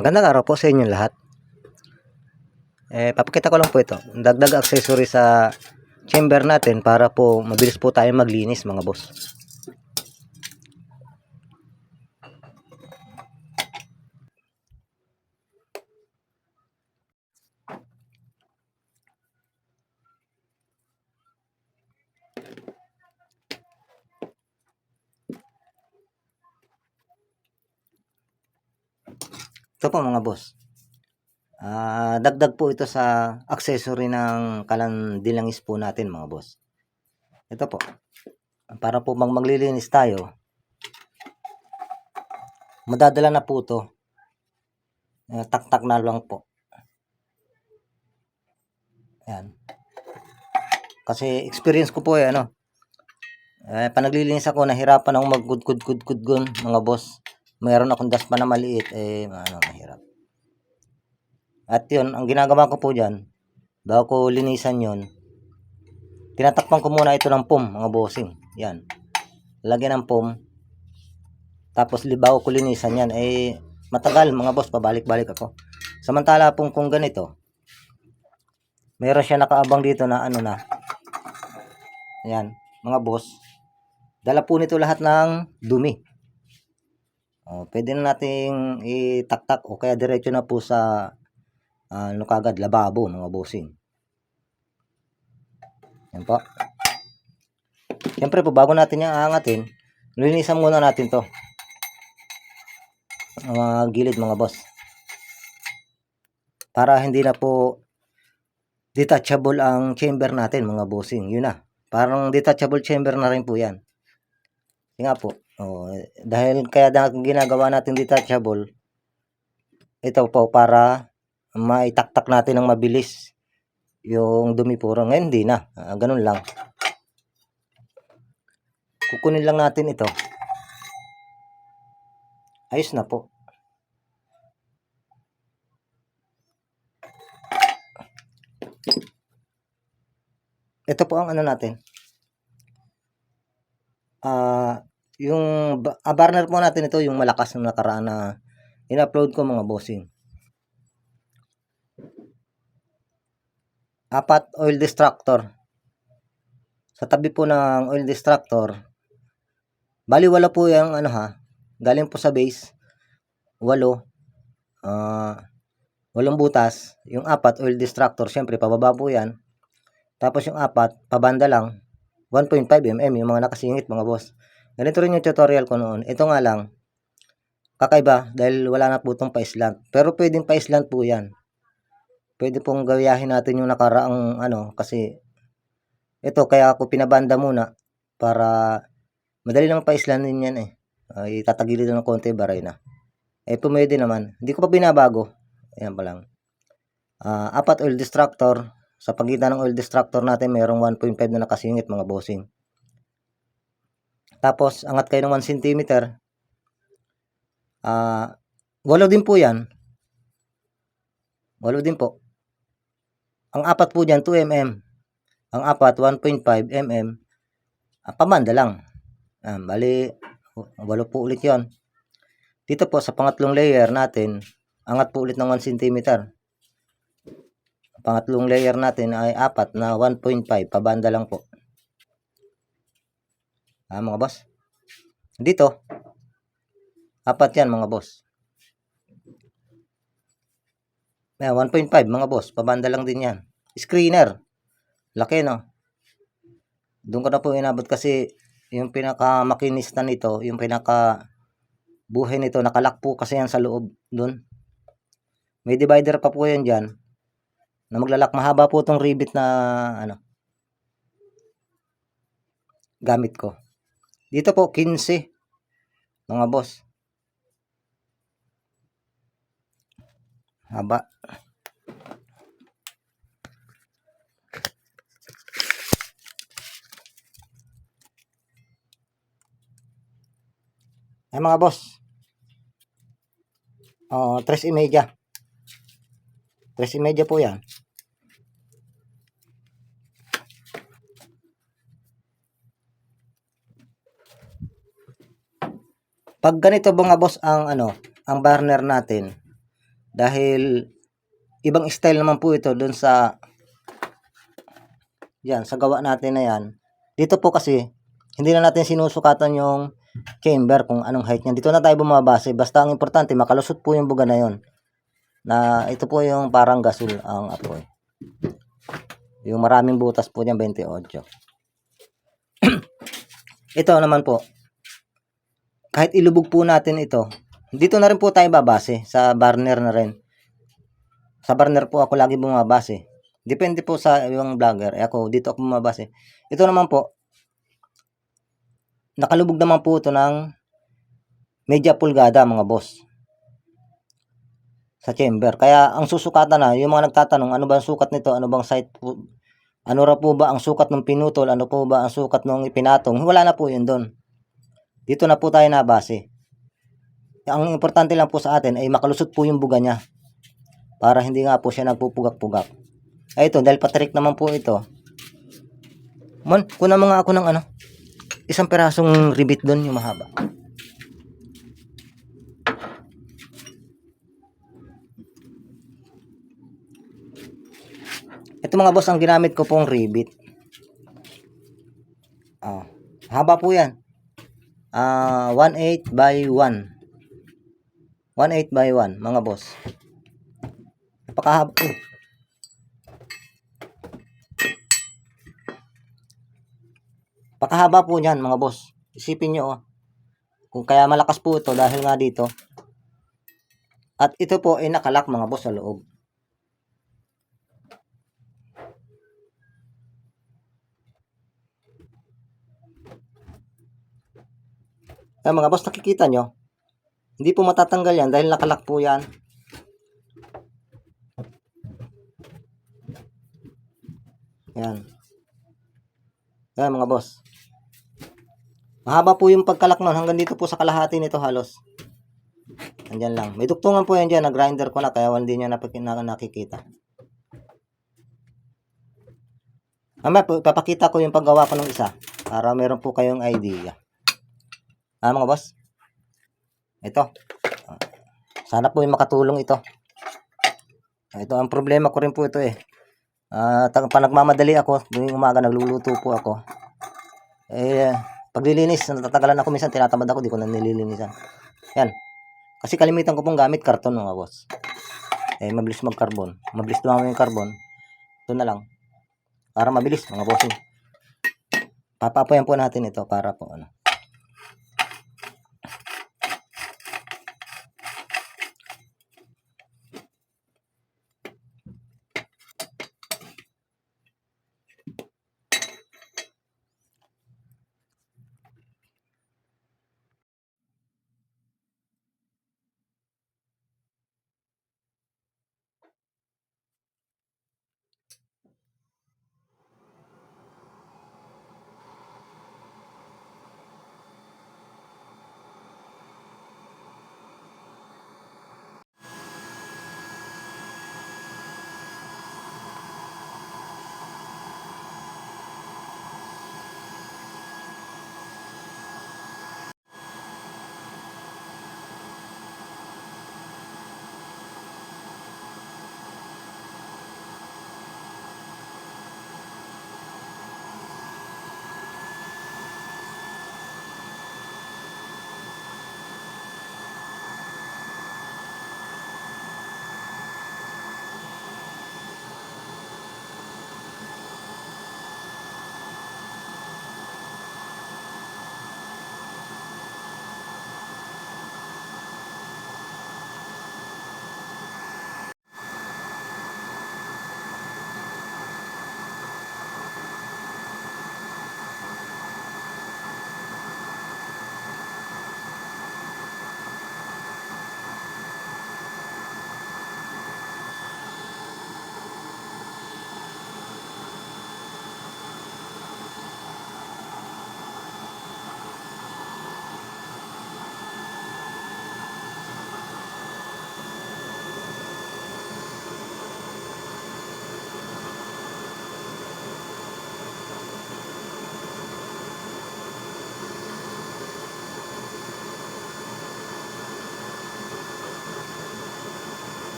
Magandang araw po sa inyo lahat. Eh, papakita ko lang po ito. Dagdag accessory sa chamber natin para po mabilis po tayo maglinis mga boss. Ito po mga boss. Ah, dagdag po ito sa accessory ng kalandilangis po natin mga boss. Ito po. Para po mag maglilinis tayo. Madadala na po ito. Eh, tak-tak na lang po. Yan. Kasi experience ko po eh, ano. Eh, panaglilinis ako, nahirapan akong mag-good-good-good-good mga boss. Mayroon akong daspa na maliit, eh, ano, mahirap. At yun, ang ginagawa ko po dyan, bago ko linisan yun, tinatakpan ko muna ito ng pum, mga bossing. Yan. Lagyan ng pum. Tapos libaw ko linisan yan. Eh, matagal mga boss, pabalik-balik ako. Samantala pong kung ganito, meron siya nakaabang dito na ano na. Yan, mga boss. Dala po nito lahat ng dumi. Oh, pwede na nating itaktak o kaya diretso na po sa ah, ano kagad, lababo mga bossing. Yan po. Siyempre po, bago natin yung aangatin, linisan muna natin to. Ang mga gilid mga boss. Para hindi na po detachable ang chamber natin mga bossing. Yun na. Parang detachable chamber na rin po yan. Yun nga po. Eh, dahil kaya na ginagawa natin detachable, ito po para maitaktak natin ng mabilis yung dumi puro. Ngayon hindi na. Ah, ganun lang. Kukunin lang natin ito. Ayos na po. Ito po ang ano natin. Ah, yung ah, burner po natin ito, yung malakas na nakaraan na in-upload ko mga bossing. Apat oil distractor. Sa tabi po ng oil distractor, bali wala po yung ano ha, galing po sa base, walo, ah, walong butas, yung apat oil distractor, syempre pababa po yan. Tapos yung apat, pabanda lang, 1.5 mm, yung mga nakasingit mga boss. Ganito rin yung tutorial ko noon. Ito nga lang, kakaiba dahil wala na po itong pa-slant. Pero pwedeng pa-slant po yan. Pwede pong gayahin natin yung nakaraang ano kasi ito kaya ako pinabanda muna para madali lang pa-slant din yan eh. Ay tatagilid ng konti baray na. Eh pumwede naman. Hindi ko pa binabago. Ayan pa lang. Ah, apat oil distractor. Sa pagitan ng oil distractor natin mayroong 1.5 na nakasingit mga bossing. Tapos, angat kayo ng 1 cm. Ah, walo din po yan. Walo din po. Ang apat po dyan, 2 mm. Ang apat, 1.5 mm. Ah, pamanda lang. Ah, bali, walo po ulit yon. Dito po, sa pangatlong layer natin, angat po ulit ng 1 cm. Pangatlong layer natin ay apat na 1.5. Pabanda lang po. Ah, mga boss. Dito, apat yan mga boss. Ayan, 1.5 mga boss. Pabanda lang din yan. Screener. Laki no. Doon ko na po inabot kasi yung pinaka makinista nito, yung pinaka buhay nito, nakalak po kasi yan sa loob doon. May divider pa po yan dyan na maglalak. Mahaba po itong rivet na ano gamit ko. Dito po 15 mga boss. Haba. Ay mga boss. Oh, 3 y media. 3 y media po yan. Pag ganito mga boss ang ano, ang burner natin, Dahil ibang style naman po ito doon sa yan, sa gawa natin na yan. Dito po kasi hindi na natin sinusukatan yung chamber kung anong height niya. Dito na tayo bumabase. Basta ang importante makalusot po yung buga na yon. Na ito po yung parang gasol ang apoy. Yung maraming butas po niyan 28. ito naman po. Kahit ilubog po natin ito, dito na rin po tayo babase sa burner na rin. Sa burner po ako lagi bumabase. Depende po sa ibang vlogger. Eh ako, dito ako bumabase. Ito naman po, nakalubog naman po ito ng media pulgada mga boss sa chamber. Kaya ang susukatan na, yung mga nagtatanong, ano ba ang sukat nito? Ano bang site po? Ano ra po ba ang sukat ng pinutol? Ano po ba ang sukat ng ipinatong? Wala na po yun doon. Dito na po tayo nabase. Ang importante lang po sa atin ay makalusot po yung buga niya. Para hindi nga po siya nagpupugak-pugak. Ay ito, dahil patrik naman po ito. Mon, kuna mga ako ng ano, isang perasong ribbit doon yung mahaba. Ito mga boss, ang ginamit ko pong ribbit. Ah, haba po yan. Ah, 1.8 by 1. 1.8 by 1, mga boss. Napakahaba. Uh. Pakahaba po niyan, mga boss. Isipin nyo, oh. Kung kaya malakas po ito dahil nga dito. At ito po ay nakalak, mga boss, sa loob. Ayan mga boss, nakikita nyo. Hindi po matatanggal yan dahil nakalak po yan. Ayan. Ayan mga boss. Mahaba po yung pagkalak nun. Hanggang dito po sa kalahati nito halos. Andyan lang. May duktungan po yan dyan. Nag-grinder ko na kaya hindi na nakikita. Mamaya papakita ko yung paggawa ko ng isa. Para meron po kayong idea. Ah, mga boss. Ito. Sana po yung makatulong ito. Ito ang problema ko rin po ito eh. Ah, uh, pa nagmamadali ako, tuwing umaga nagluluto po ako. Eh, paglilinis, natatagalan ako minsan, tinatamad ako, di ko na nililinisan. Yan. Kasi kalimitan ko pong gamit karton mga boss. Eh, mabilis mag-carbon. Mabilis dumami yung carbon. Ito na lang. Para mabilis, mga bossing. Papapoyan po natin ito para po ano.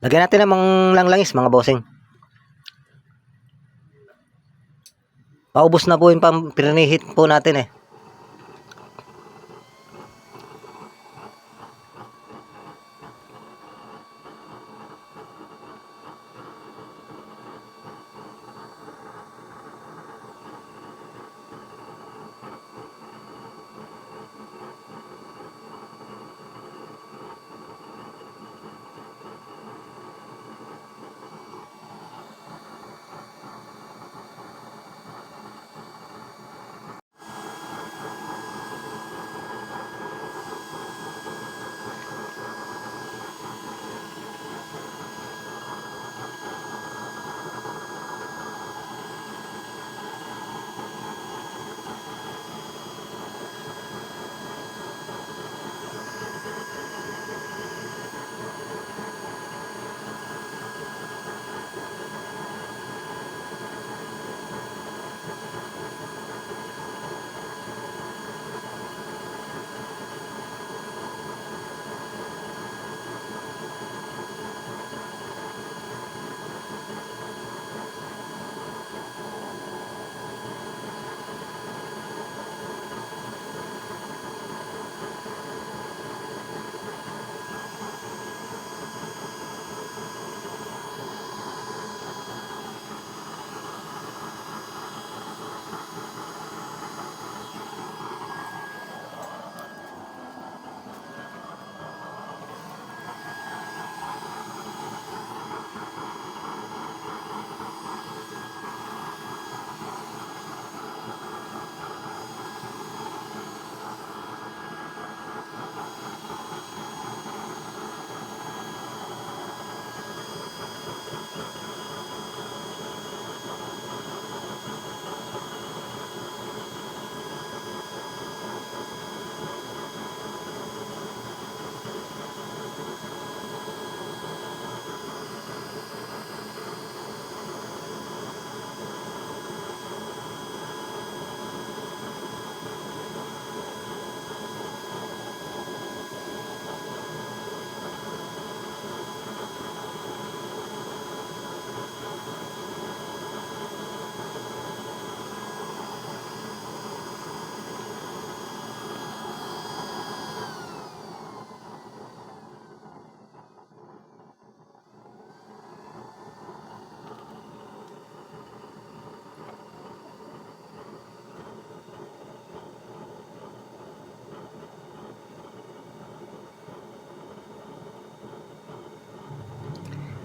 Lagyan natin ng langlangis mga bossing. Paubos na po yung pam po natin eh.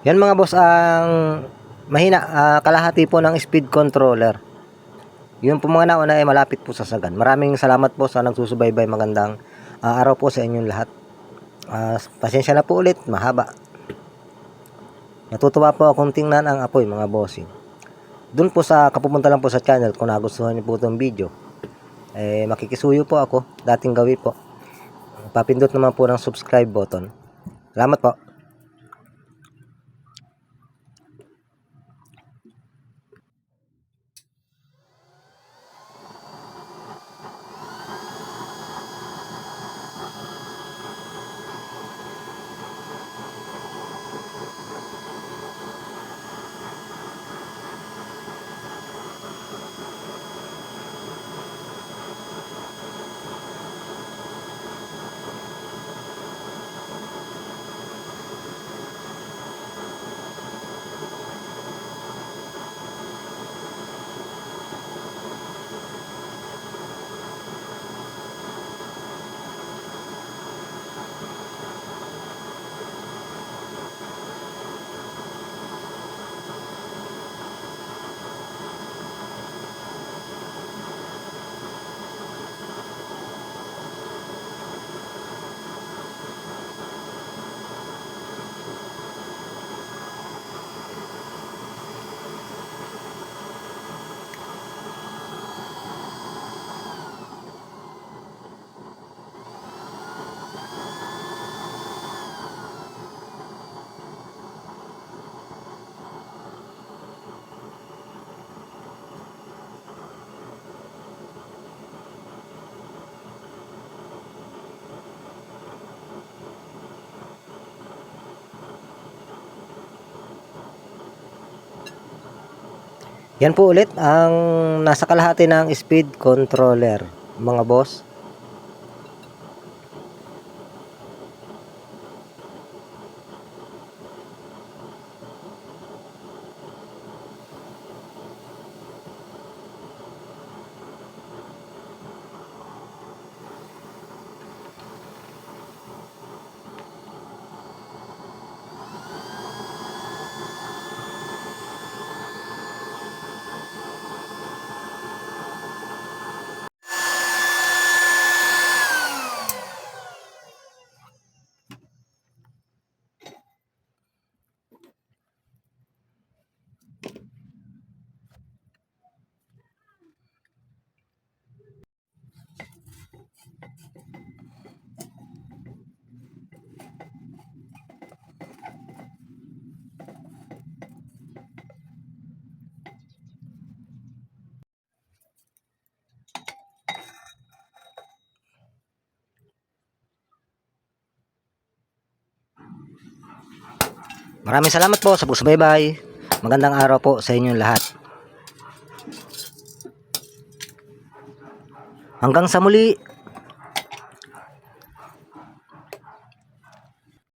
Yan mga boss ang mahina ah, kalahati po ng speed controller. Yun po mga nauna ay malapit po sa sagan. Maraming salamat po sa nagsusubaybay. Magandang ah, araw po sa inyong lahat. Ah, pasensya na po ulit, mahaba. Natutuwa po akong tingnan ang apoy mga bossing. Doon po sa kapupunta lang po sa channel kung nagustuhan niyo po itong video. Eh, makikisuyo po ako. Dating gawi po. Papindot naman po ng subscribe button. Salamat po. Yan po ulit ang nasa kalahati ng speed controller, mga boss. Maraming salamat po sa bye Magandang araw po sa inyong lahat. Hanggang sa muli,